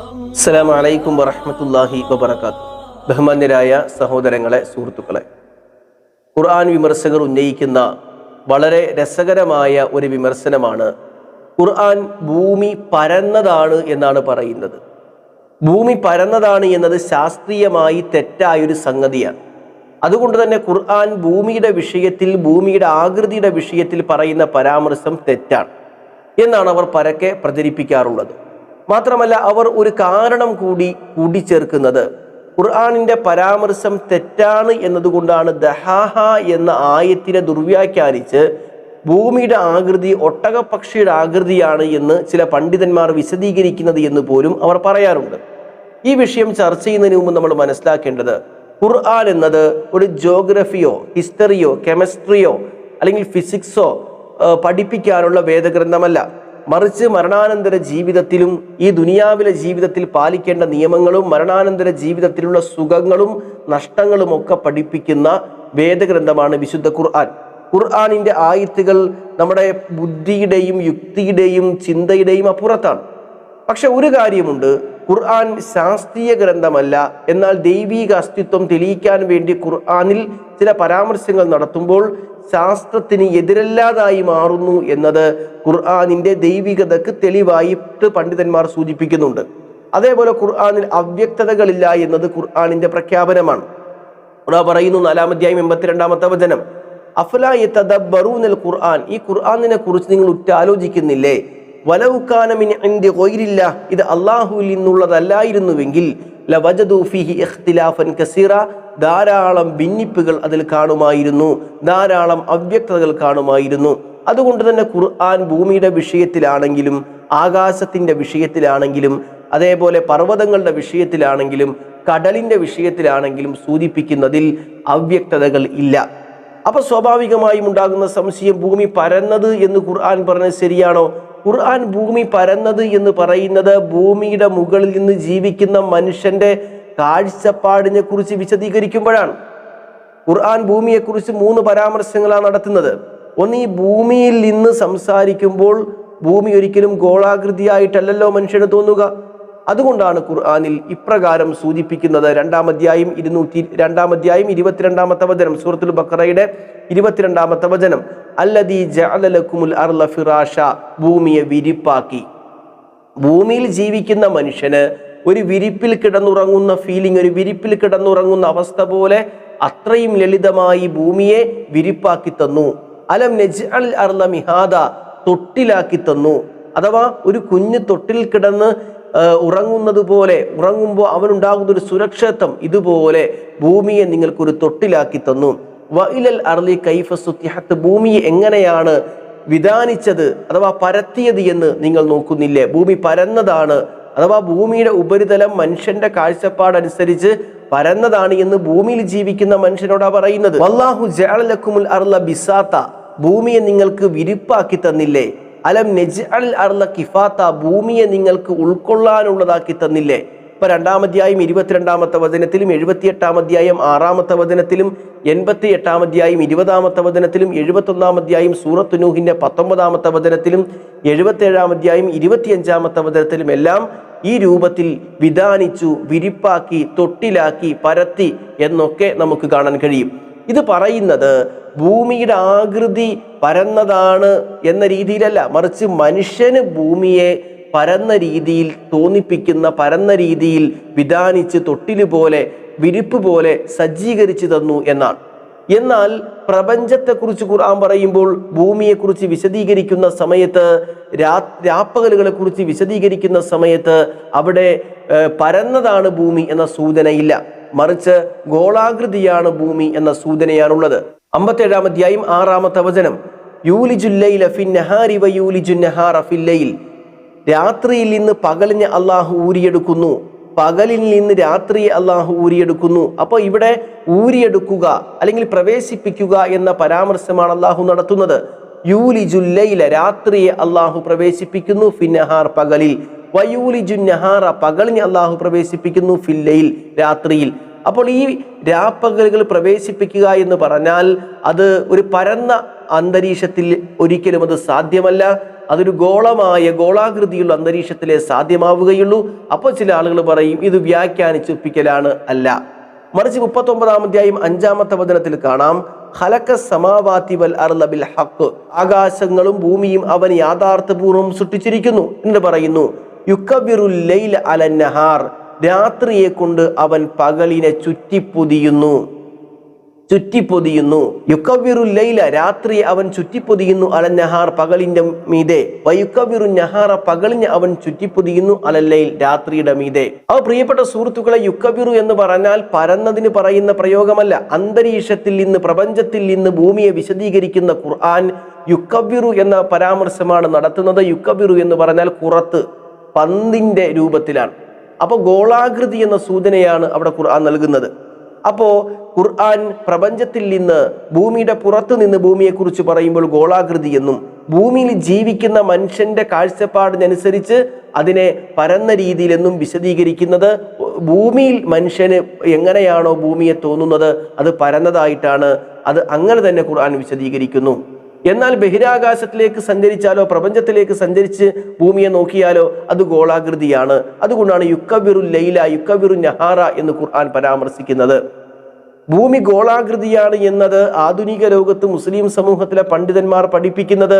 അസ്സലാമു അലൈക്കും വറഹ്മത്തുള്ളാഹി വബറകാത്ത് ബഹുമാന്യരായ സഹോദരങ്ങളെ സുഹൃത്തുക്കളെ. ഖുർആൻ വിമർശകർ ഉന്നയിക്കുന്ന വളരെ രസകരമായ ഒരു വിമർശനമാണ് ഖുർആൻ ഭൂമി പരന്നതാണ് എന്നാണ് പറയുന്നത്. ഭൂമി പരന്നതാണ് എന്നത് ശാസ്ത്രീയമായി തെറ്റായൊരു സംഗതിയാണ്. അതുകൊണ്ട് തന്നെ ഖുർആൻ ഭൂമിയുടെ വിഷയത്തിൽ ഭൂമിയുടെ ആകൃതിയുടെ വിഷയത്തിൽ പറയുന്ന പരാമർശം തെറ്റാണ് എന്നാണ് അവർ പരക്കെ പ്രചരിപ്പിക്കാറുള്ളത്. മാത്രമല്ല അവർ ഒരു കാരണം കൂടി കൂടിച്ചേർക്കുന്നത്. ഖുർആാനിന്റെ പരാമർശം തെറ്റാണ് എന്നതുകൊണ്ടാണ് ദഹാഹ എന്ന ആയത്തിനെ ദുർവ്യാഖ്യാനിച്ച് ഭൂമിയുടെ ആകൃതി ഒട്ടകപക്ഷിയുടെ ആകൃതിയാണ് എന്ന് ചില പണ്ഡിതന്മാർ വിശദീകരിക്കുന്നത് എന്ന് പോലും അവർ പറയാറുണ്ട്. ഈ വിഷയം ചർച്ച ചെയ്യുന്നതിന് മുമ്പ് നമ്മൾ മനസ്സിലാക്കേണ്ടത് ഖുർആൻ എന്നത് ഒരു ജോഗ്രഫിയോ ഹിസ്റ്ററിയോ കെമിസ്ട്രിയോ അല്ലെങ്കിൽ ഫിസിക്സോ പഠിപ്പിക്കാനുള്ള വേദഗ്രന്ഥമല്ല. മറിച്ച് മരണാനന്തര ജീവിതത്തിലും ഈ ദുനിയാവിലെ ജീവിതത്തിൽ പാലിക്കേണ്ട നിയമങ്ങളും മരണാനന്തര ജീവിതത്തിലുള്ള സുഖങ്ങളും നഷ്ടങ്ങളും ഒക്കെ പഠിപ്പിക്കുന്ന വേദഗ്രന്ഥമാണ് വിശുദ്ധ ഖുർആൻ. ഖുർആാനിന്റെ ആയത്തുകൾ നമ്മുടെ ബുദ്ധിയുടെയും യുക്തിയുടെയും ചിന്തയുടെയും അപ്പുറത്താണ്. പക്ഷെ ഒരു കാര്യമുണ്ട് ഖുർആൻ ശാസ്ത്രീയ ഗ്രന്ഥമല്ല. എന്നാൽ ദൈവീക അസ്തിത്വം തെളിയിക്കാൻ വേണ്ടി ഖുർആാനിൽ ചില പരാമർശങ്ങൾ നടത്തുമ്പോൾ ശാസ്ത്രത്തിന് എതിരല്ലാതായി മാറുന്നു എന്നത് ഖുർആനിന്റെ ദൈവികതക്ക് തെളിവായിട്ട് പണ്ഡിതന്മാർ സൂചിപ്പിക്കുന്നുണ്ട്. അതേപോലെ ഖുർആാനിൽ അവ്യക്തതകളില്ല എന്നത് ഖുർആനിന്റെ പ്രഖ്യാപനമാണ്. ഖുർആൻ പറയുന്നു നാലാമധ്യായം എൺപത്തിരണ്ടാമത്തെ വചനം അഫലായി തദബറൂനൽ ഖുർആൻ ഈ ഖുർആനിനെ കുറിച്ച് നിങ്ങൾ ഉറ്റാലോചിക്കുന്നില്ലേ വലവുക്കാനമിൻ എന്റെ കൊയിരില്ല ഇത് അള്ളാഹുവിൽ നിന്നുള്ളതല്ലായിരുന്നുവെങ്കിൽ കസീറ ധാരാളം ഭിന്നിപ്പുകൾ അതിൽ കാണുമായിരുന്നു. ധാരാളം അവ്യക്തതകൾ കാണുമായിരുന്നു. അതുകൊണ്ട് തന്നെ ഖുർആൻ ഭൂമിയുടെ വിഷയത്തിലാണെങ്കിലും ആകാശത്തിന്റെ വിഷയത്തിലാണെങ്കിലും അതേപോലെ പർവതങ്ങളുടെ വിഷയത്തിലാണെങ്കിലും കടലിന്റെ വിഷയത്തിലാണെങ്കിലും സൂചിപ്പിക്കുന്നതിൽ അവ്യക്തതകൾ ഇല്ല. അപ്പൊ സ്വാഭാവികമായും ഉണ്ടാകുന്ന സംശയം ഭൂമി പരന്നത് എന്ന് ഖുർആൻ പറഞ്ഞത് ശരിയാണോ? ഖുർആൻ ഭൂമി പരന്നത് എന്ന് പറയുന്നത് ഭൂമിയുടെ മുകളിൽ നിന്ന് ജീവിക്കുന്ന മനുഷ്യന്റെ കാഴ്ചപ്പാടിനെ കുറിച്ച് വിശദീകരിക്കുമ്പോഴാണ്. ഖുർആൻ ഭൂമിയെക്കുറിച്ച് മൂന്ന് പരാമർശങ്ങളാണ് നടത്തുന്നത്. ഒന്ന് ഈ ഭൂമിയിൽ നിന്ന് സംസാരിക്കുമ്പോൾ ഭൂമി ഒരിക്കലും ഗോളാകൃതിയായിട്ടല്ലല്ലോ മനുഷ്യന് തോന്നുക. അതുകൊണ്ടാണ് ഖുർആാനിൽ ഇപ്രകാരം സൂചിപ്പിക്കുന്നത്. രണ്ടാം അധ്യായം ഇരുന്നൂറ്റി രണ്ടാം അധ്യായം ഇരുപത്തിരണ്ടാമത്തെ വചനം സൂറത്തുൽ ബക്കറയുടെ ഇരുപത്തിരണ്ടാമത്തെ വചനം. അല്ലദീ ജഅലലക്കുമുൽ അർള ഫിറാഷ ഭൂമിയെ വിരിപ്പാക്കി. ഭൂമിയിൽ ജീവിക്കുന്ന മനുഷ്യന് ഒരു വിരിപ്പിൽ കിടന്നുറങ്ങുന്ന ഫീലിംഗ് ഒരു വിരിപ്പിൽ കിടന്നുറങ്ങുന്ന അവസ്ഥ പോലെ അത്രയും ലളിതമായി ഭൂമിയെ വിരിപ്പാക്കി തന്നു. അലം നെജ് അൽ അർല മിഹാദ തൊട്ടിലാക്കി തന്നു. അഥവാ ഒരു കുഞ്ഞ് തൊട്ടിൽ കിടന്ന് ഉറങ്ങുന്നത് പോലെ ഉറങ്ങുമ്പോൾ അവനുണ്ടാകുന്ന ഒരു സുരക്ഷിതത്വം ഇതുപോലെ ഭൂമിയെ നിങ്ങൾക്കൊരു തൊട്ടിലാക്കി തന്നു. വൈലൽ അർലി കൈഫ ഭൂമി എങ്ങനെയാണ് വിധാനിച്ചത് അഥവാ പരത്തിയത് എന്ന് നിങ്ങൾ നോക്കുന്നില്ലേ? ഭൂമി പരന്നതാണ് അഥവാ ഭൂമിയുടെ ഉപരിതലം മനുഷ്യന്റെ കാഴ്ചപ്പാടനുസരിച്ച് പരന്നതാണ് എന്ന് ഭൂമിയിൽ ജീവിക്കുന്ന മനുഷ്യനോടാ പറയുന്നത്. വല്ലാഹു ബിസാത്ത. ഭൂമിയെ നിങ്ങൾക്ക് വിരിപ്പാക്കി തന്നില്ലേ? അലം നെജ് അൽ അർള കിഫാത്ത. ഭൂമിയെ നിങ്ങൾക്ക് ഉൾക്കൊള്ളാനുള്ളതാക്കി തന്നില്ലേ? ഇപ്പൊ രണ്ടാമധ്യായം ഇരുപത്തിരണ്ടാമത്തെ വചനത്തിലും എഴുപത്തിയെട്ടാം അധ്യായം ആറാമത്തെ വചനത്തിലും എൺപത്തി എട്ടാം അധ്യായം ഇരുപതാമത്തെ വചനത്തിലും എഴുപത്തൊന്നാം അധ്യായം സൂറത്ത് നൂഹിന്റെ പത്തൊമ്പതാമത്തെ വചനത്തിലും എഴുപത്തേഴാം അധ്യായം ഇരുപത്തിയഞ്ചാമത്തെ വചനത്തിലും എല്ലാം ഈ രൂപത്തിൽ വിധാനിച്ചു വിരിപ്പാക്കി തൊട്ടിലാക്കി പരത്തി എന്നൊക്കെ നമുക്ക് കാണാൻ കഴിയും. ഇത് പറയുന്നത് ഭൂമിയുടെ ആകൃതി പരന്നതാണ് എന്ന രീതിയിലല്ല. മറിച്ച് മനുഷ്യന് ഭൂമിയെ പരന്ന രീതിയിൽ തോന്നിപ്പിക്കുന്ന പരന്ന രീതിയിൽ വിധാനിച്ച് തൊട്ടിൽ പോലെ വിരിപ്പ് പോലെ സജ്ജീകരിച്ചു തന്നു എന്നാണ്. എന്നാൽ പ്രപഞ്ചത്തെക്കുറിച്ച് ഖുർആൻ പറയുമ്പോൾ ഭൂമിയെക്കുറിച്ച് വിശദീകരിക്കുന്ന സമയത്ത് രാ രാപ്പകലുകളെ കുറിച്ച് വിശദീകരിക്കുന്ന സമയത്ത് അവിടെ പരന്നതാണ് ഭൂമി എന്ന സൂചനയില്ല. മറിച്ച് ഗോളാകൃതിയാണ് ഭൂമി എന്ന സൂചനയാണുള്ളത്. അമ്പത്തേഴാം അധ്യായം ആറാമത്തെ വചനം. ഫില്ലയിൽ രാത്രിയിൽ നിന്ന് പകലിനെ അള്ളാഹു ഊരിയെടുക്കുന്നു. പകലിൽ നിന്ന് രാത്രിയെ അള്ളാഹു ഊരിയെടുക്കുന്നു. അപ്പോൾ ഇവിടെ ഊരിയെടുക്കുക അല്ലെങ്കിൽ പ്രവേശിപ്പിക്കുക എന്ന പരാമർശമാണ് അള്ളാഹു നടത്തുന്നത്. യൂലി ലൈല രാത്രിയെ അള്ളാഹു പ്രവേശിപ്പിക്കുന്നു ഫിന്നഹാർ പകലിൽ. വയൂലിജുന്നഹാറ പകലിനെ അള്ളാഹു പ്രവേശിപ്പിക്കുന്നു ഫില്ലയിൽ രാത്രിയിൽ. അപ്പോൾ ഈ രാപ്പകലുകൾ പ്രവേശിപ്പിക്കുക എന്ന് പറഞ്ഞാൽ അത് ഒരു പരന്ന അന്തരീക്ഷത്തിൽ ഒരിക്കലും അത് സാധ്യമല്ല. അതൊരു ഗോളമായ ഗോളാകൃതിയുള്ള അന്തരീക്ഷത്തിലെ സാധ്യമാവുകയുള്ളൂ. അപ്പോൾ ചില ആളുകൾ പറയും ഇത് വ്യാഖ്യാനിച്ചൊപ്പിക്കലാണ് അല്ല. മറിച്ച് മുപ്പത്തൊമ്പതാം അധ്യായം അഞ്ചാമത്തെ വചനത്തിൽ കാണാം ഹലക്ക സമാവാത്തി വൽ അർലബിൽ ഹക്ക് ആകാശങ്ങളും ഭൂമിയും അവൻ യാഥാർത്ഥപൂർവം സൃഷ്ടിച്ചിരിക്കുന്നു. എന്ന് പറയുന്നു യുക്കബിറുൽ ലൈൽ അലന്നഹാർ നഹാർ രാത്രിയെ കൊണ്ട് അവൻ പകലിനെ ചുറ്റിപ്പൊതിയുന്നു. ചുറ്റിപ്പൊതിയുന്നു. യുക്കവിറു ലൈല രാത്രി അവൻ ചുറ്റിപ്പൊതിയുന്നു നഹാർ പകലിന്റെ മീതെ. വയുക്കവിറു നഹാറ പകലിന് അവൻ ചുറ്റിപ്പൊതിയുന്നു അലല്ലയിൽ രാത്രിയുടെ മീതെ. അവ പ്രിയപ്പെട്ട സുഹൃത്തുക്കളെ യുക്കവിറു എന്ന് പറഞ്ഞാൽ പരന്നതിന് പറയുന്ന പ്രയോഗമല്ല. അന്തരീക്ഷത്തിൽ നിന്ന് പ്രപഞ്ചത്തിൽ നിന്ന് ഭൂമിയെ വിശദീകരിക്കുന്ന ഖുർആൻ യുക്കവിറു എന്ന പരാമർശമാണ് നടത്തുന്നത്. യുക്കവിറു എന്ന് പറഞ്ഞാൽ കുറത്ത് പന്തിന്റെ രൂപത്തിലാണ്. അപ്പോൾ ഗോളാകൃതി എന്ന സൂചനയാണ് അവിടെ ഖുർആൻ നൽകുന്നത്. അപ്പോ ഖുർആൻ പ്രപഞ്ചത്തിൽ നിന്ന് ഭൂമിയുടെ പുറത്തു നിന്ന് ഭൂമിയെക്കുറിച്ച് പറയുമ്പോൾ ഗോളാകൃതി എന്നും ഭൂമിയിൽ ജീവിക്കുന്ന മനുഷ്യന്റെ കാഴ്ചപ്പാടിനനുസരിച്ച് അതിനെ പരന്ന രീതിയിലെന്നും വിശദീകരിക്കുന്നത് ഭൂമിയിൽ മനുഷ്യന് എങ്ങനെയാണോ ഭൂമിയെ തോന്നുന്നത് അത് പരന്നതായിട്ടാണ്. അത് അങ്ങനെ തന്നെ ഖുർആൻ വിശദീകരിക്കുന്നു. എന്നാൽ ബഹിരാകാശത്തിലേക്ക് സഞ്ചരിച്ചാലോ പ്രപഞ്ചത്തിലേക്ക് സഞ്ചരിച്ച് ഭൂമിയെ നോക്കിയാലോ അത് ഗോളാകൃതിയാണ്. അതുകൊണ്ടാണ് യുക്കബിറു ലൈല യുക്കബിറു നഹാറ എന്ന് ഖുർആൻ പരാമർശിക്കുന്നത്. ഭൂമി ഗോളാകൃതിയാണ് എന്നത് ആധുനിക ലോകത്ത് മുസ്ലിം സമൂഹത്തിലെ പണ്ഡിതന്മാർ പഠിപ്പിക്കുന്നത്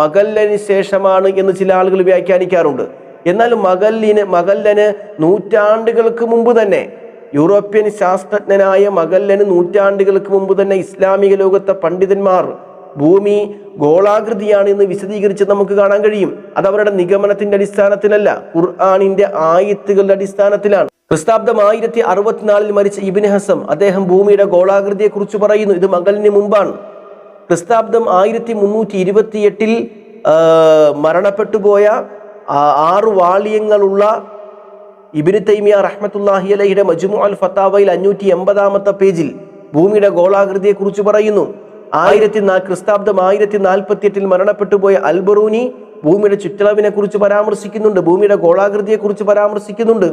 മകല്ലന് ശേഷമാണ് എന്ന് ചില ആളുകൾ വ്യാഖ്യാനിക്കാറുണ്ട്. എന്നാൽ മകല്ലിന് മകല്ലന് നൂറ്റാണ്ടുകൾക്ക് മുമ്പ് തന്നെ യൂറോപ്യൻ ശാസ്ത്രജ്ഞനായ മകല്ലന് നൂറ്റാണ്ടുകൾക്ക് മുമ്പ് തന്നെ ഇസ്ലാമിക ലോകത്തെ പണ്ഡിതന്മാർ ഭൂമി ഗോളാകൃതിയാണ് എന്ന് വിശദീകരിച്ച് നമുക്ക് കാണാൻ കഴിയും. അത് അവരുടെ നിഗമനത്തിന്റെ അടിസ്ഥാനത്തിലല്ല ഖുർആാനിന്റെ ആയത്തുകളുടെ അടിസ്ഥാനത്തിലാണ്. ക്രിസ്താബ്ദം ആയിരത്തി അറുപത്തിനാലിൽ മരിച്ച ഇബിൻ ഹസം അദ്ദേഹം ഭൂമിയുടെ ഗോളാകൃതിയെ കുറിച്ച് പറയുന്നു. ഇത് മകലിന് മുമ്പാണ്. ക്രിസ്താബ്ദം ആയിരത്തി മുന്നൂറ്റി ഇരുപത്തിയെട്ടിൽ മരണപ്പെട്ടുപോയ ആറ് വാളിയങ്ങളുള്ള ഇബിന് തൈമിയ റഹ്മത്തുല്ലാഹി അലഹിയുടെ മജുമു അൽ ഫത്താവയിൽ അഞ്ഞൂറ്റി എൺപതാമത്തെ പേജിൽ ഭൂമിയുടെ ഗോളാകൃതിയെ കുറിച്ച് പറയുന്നു. ആയിരത്തി ക്രിസ്താബ്ദം ആയിരത്തി നാൽപ്പത്തി എട്ടിൽ മരണപ്പെട്ടുപോയ അൽബറൂനി ഭൂമിയുടെ ചുറ്റളവിനെ കുറിച്ച് പരാമർശിക്കുന്നുണ്ട് ഭൂമിയുടെ ഗോളാകൃതിയെ കുറിച്ച് പരാമർശിക്കുന്നുണ്ട്.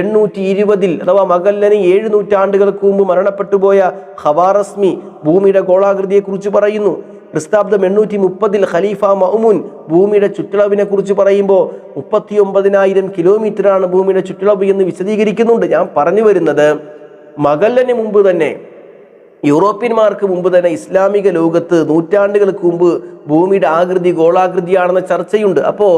എണ്ണൂറ്റി ഇരുപതിൽ അഥവാ മകല്ലന് ഏഴ് നൂറ്റാണ്ടുകൾക്ക് മുമ്പ് മരണപ്പെട്ടുപോയ ഹവാറസ്മി ഭൂമിയുടെ ഗോളാകൃതിയെ കുറിച്ച് പറയുന്നു. ക്രിസ്താബ്ദം എണ്ണൂറ്റി മുപ്പതിൽ ഖലീഫ മഹ്മുൻ ഭൂമിയുടെ ചുറ്റളവിനെ കുറിച്ച് പറയുമ്പോൾ മുപ്പത്തി ഒമ്പതിനായിരം കിലോമീറ്ററാണ് ഭൂമിയുടെ ചുറ്റളവ് എന്ന് വിശദീകരിക്കുന്നുണ്ട്. ഞാൻ പറഞ്ഞു വരുന്നത് മകല്ലന് മുമ്പ് തന്നെ യൂറോപ്യന്മാർക്ക് മുമ്പ് തന്നെ ഇസ്ലാമിക ലോകത്ത് നൂറ്റാണ്ടുകൾക്ക് മുമ്പ് ഭൂമിയുടെ ആകൃതി ഗോളാകൃതിയാണെന്ന ചർച്ചയുണ്ട്. അപ്പോൾ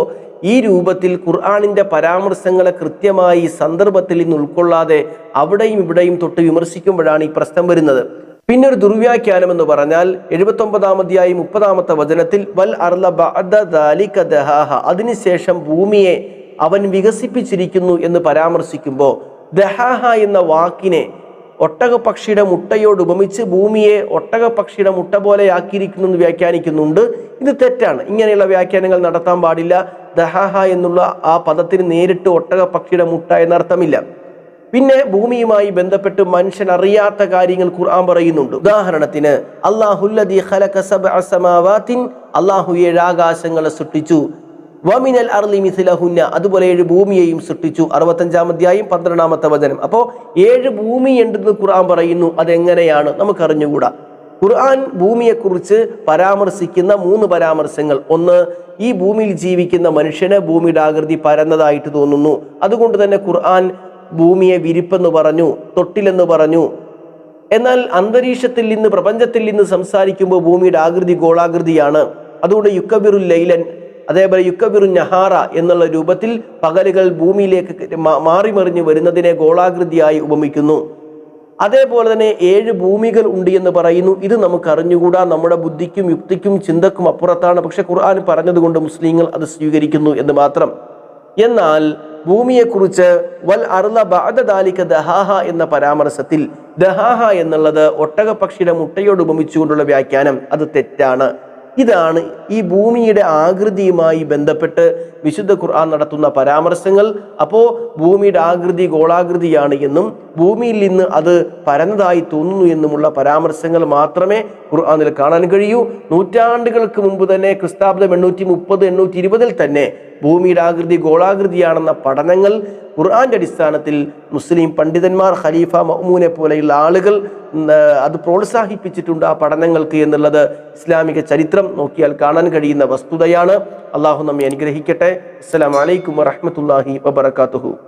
ഈ രൂപത്തിൽ ഖുർആാനിന്റെ പരാമർശങ്ങളെ കൃത്യമായി സന്ദർഭത്തിൽ ഇന്ന് ഉൾക്കൊള്ളാതെ അവിടെയും ഇവിടെയും തൊട്ട് വിമർശിക്കുമ്പോഴാണ് ഈ പ്രശ്നം വരുന്നത്. പിന്നെ ഒരു ദുർവ്യാഖ്യാനം എന്ന് പറഞ്ഞാൽ എഴുപത്തി ഒമ്പതാമതിയായി മുപ്പതാമത്തെ വചനത്തിൽ വൽ അർല അതിനുശേഷം ഭൂമിയെ അവൻ വികസിപ്പിച്ചിരിക്കുന്നു എന്ന് പരാമർശിക്കുമ്പോൾ ദഹാഹ എന്ന വാക്കിനെ ഒട്ടകപക്ഷിയുടെ മുട്ടയോട് ഉപമിച്ച് ഭൂമിയെ ഒട്ടകപക്ഷിയുടെ മുട്ട പോലെ ആക്കിയിരിക്കുന്നു എന്ന് വ്യാഖ്യാനിക്കുന്നുണ്ട്. ഇത് തെറ്റാണ്. ഇങ്ങനെയുള്ള വ്യാഖ്യാനങ്ങൾ നടത്താൻ പാടില്ല. ദഹാഹ എന്നുള്ള ആ പദത്തിന് നേരിട്ട് ഒട്ടകപക്ഷിയുടെ മുട്ട എന്നർത്ഥമില്ല. പിന്നെ ഭൂമിയുമായി ബന്ധപ്പെട്ട് മനുഷ്യൻ അറിയാത്ത കാര്യങ്ങൾ ഖുർആൻ പറയുന്നുണ്ട്. ഉദാഹരണത്തിന് അള്ളാഹുല്ലദി അള്ളാഹു ഏഴാകാശങ്ങളെ സൃഷ്ടിച്ചു. വമിനൽ അതുപോലെ ഏഴ് ഭൂമിയെയും സൃഷ്ടിച്ചു. അറുപത്തഞ്ചാം അധ്യായം പന്ത്രണ്ടാമത്തെ വചനം. അപ്പോൾ ഏഴ് ഭൂമി ഉണ്ടെന്ന് ഖുർആൻ പറയുന്നു അതെങ്ങനെയാണ്? നമുക്കറിഞ്ഞുകൂടാ. ഖുർആൻ ഭൂമിയെക്കുറിച്ച് പരാമർശിക്കുന്ന മൂന്ന് പരാമർശങ്ങൾ. ഒന്ന് ഈ ഭൂമിയിൽ ജീവിക്കുന്ന മനുഷ്യന് ഭൂമിയുടെ ആകൃതി പരന്നതായിട്ട് തോന്നുന്നു. അതുകൊണ്ട് തന്നെ ഖുർആൻ ഭൂമിയെ വിരിപ്പെന്ന് പറഞ്ഞു തൊട്ടിലെന്ന് പറഞ്ഞു. എന്നാൽ അന്തരീക്ഷത്തിൽ നിന്ന് പ്രപഞ്ചത്തിൽ നിന്ന് സംസാരിക്കുമ്പോൾ ഭൂമിയുടെ ആകൃതി ഗോളാകൃതിയാണ്. അതുകൊണ്ട് യുക്കബിറുൽ ലൈലൻ അതേപോലെ യുക്കബിറു നഹാറ എന്നുള്ള രൂപത്തിൽ പകലുകൾ ഭൂമിയിലേക്ക് മാറി മറിഞ്ഞു വരുന്നതിനെ ഗോളാകൃതിയായി ഉപമിക്കുന്നു. അതേപോലെ തന്നെ ഏഴ് ഭൂമികൾ ഉണ്ട് എന്ന് പറയുന്നു. ഇത് നമുക്ക് അറിഞ്ഞുകൂടാ നമ്മുടെ ബുദ്ധിക്കും യുക്തിക്കും ചിന്തക്കും അപ്പുറത്താണ്. പക്ഷെ ഖുർആൻ പറഞ്ഞതുകൊണ്ട് മുസ്ലിങ്ങൾ അത് സ്വീകരിക്കുന്നു എന്ന് മാത്രം. എന്നാൽ ഭൂമിയെക്കുറിച്ച് വൽ അർല ബാദാലിക്ക ദഹാഹ എന്ന പരാമർശത്തിൽ ദഹാഹ എന്നുള്ളത് ഒട്ടകപക്ഷിയുടെ മുട്ടയോട് ഉപമിച്ചുകൊണ്ടുള്ള വ്യാഖ്യാനം. അത് തെറ്റാണ്. ഇതാണ് ഈ ഭൂമിയുടെ ആകൃതിയുമായി ബന്ധപ്പെട്ട് വിശുദ്ധ ഖുർആൻ നടത്തുന്ന പരാമർശങ്ങൾ. അപ്പോൾ ഭൂമിയുടെ ആകൃതി ഗോളാകൃതിയാണ് എന്നും ഭൂമിയിൽ നിന്ന് അത് പരന്നതായി തോന്നുന്നു എന്നുമുള്ള പരാമർശങ്ങൾ മാത്രമേ ഖുർആാനിൽ കാണാൻ കഴിയൂ. നൂറ്റാണ്ടുകൾക്ക് മുമ്പ് തന്നെ ക്രിസ്താബ്ദം എണ്ണൂറ്റി മുപ്പത് എണ്ണൂറ്റി ഇരുപതിൽ തന്നെ ഭൂമിയുടെ ആകൃതി ഗോളാകൃതിയാണെന്ന പഠനങ്ങൾ ഖുർആന്റെ അടിസ്ഥാനത്തിൽ മുസ്ലിം പണ്ഡിതന്മാർ ഖലീഫ മഹ്മൂനെ പോലെയുള്ള ആളുകൾ അത് പ്രോത്സാഹിപ്പിച്ചിട്ടുണ്ട് ആ പഠനങ്ങൾക്ക് എന്നുള്ളത് ഇസ്ലാമിക ചരിത്രം നോക്കിയാൽ കാണാൻ കഴിയുന്ന വസ്തുതയാണ്. അള്ളാഹു നമ്മെ അനുഗ്രഹിക്കട്ടെ. അസ്സലാമു അലൈക്കും വറഹ്മത്തുള്ളാഹി വബറകാതുഹു.